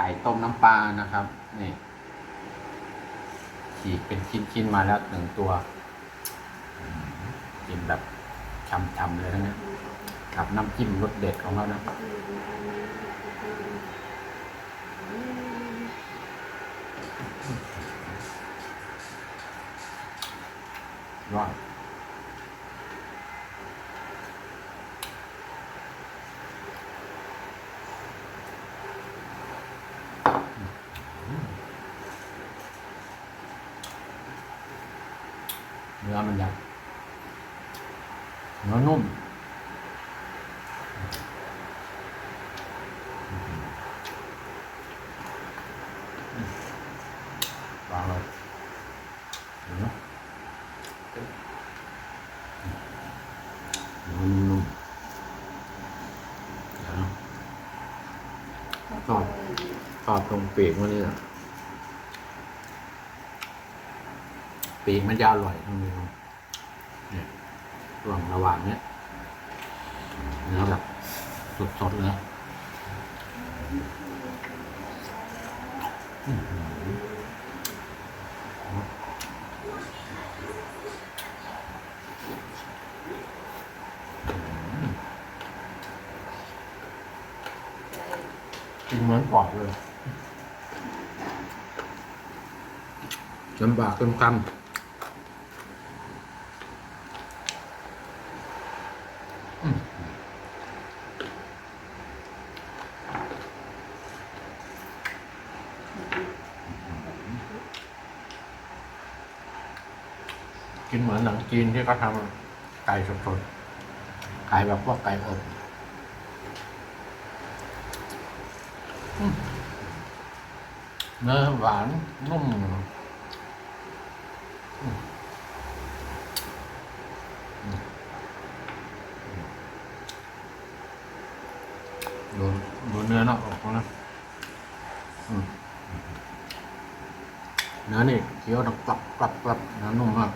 ก่ต้มน้ำปลานะครับ นี่ฉีกเป็นชิ้นๆมาแล้วหนึ่งตัวกินแบบช่ำๆเลยนะเนี่ยกับน้ำจิ้มรสเด็ดของเรานะยอด เนื้อมันใหญ่เนื้อนุ่มวางเลยเห็นไหมนุ่มๆเดี๋ยวนะทอดทอดตรงปีกมันนี่นะ ปีกมันจะอร่อยตรงนี้ครับเนี่ยระหว่างระหว่างเนี้ยเนื้อแบบสดๆเลยกินเหมือนปอกเลยลำบากเต็มคำอืม กินเหมือนหนังจีนที่เขาทำไก่สดๆขายแบบพวกไก่อบเนื้อหวานนุ่ม ดูดูเนื้อนอกออกนะเนื้อนี่เคี้ยวดังกรับกรับกรับเนื้อนุ่มมาก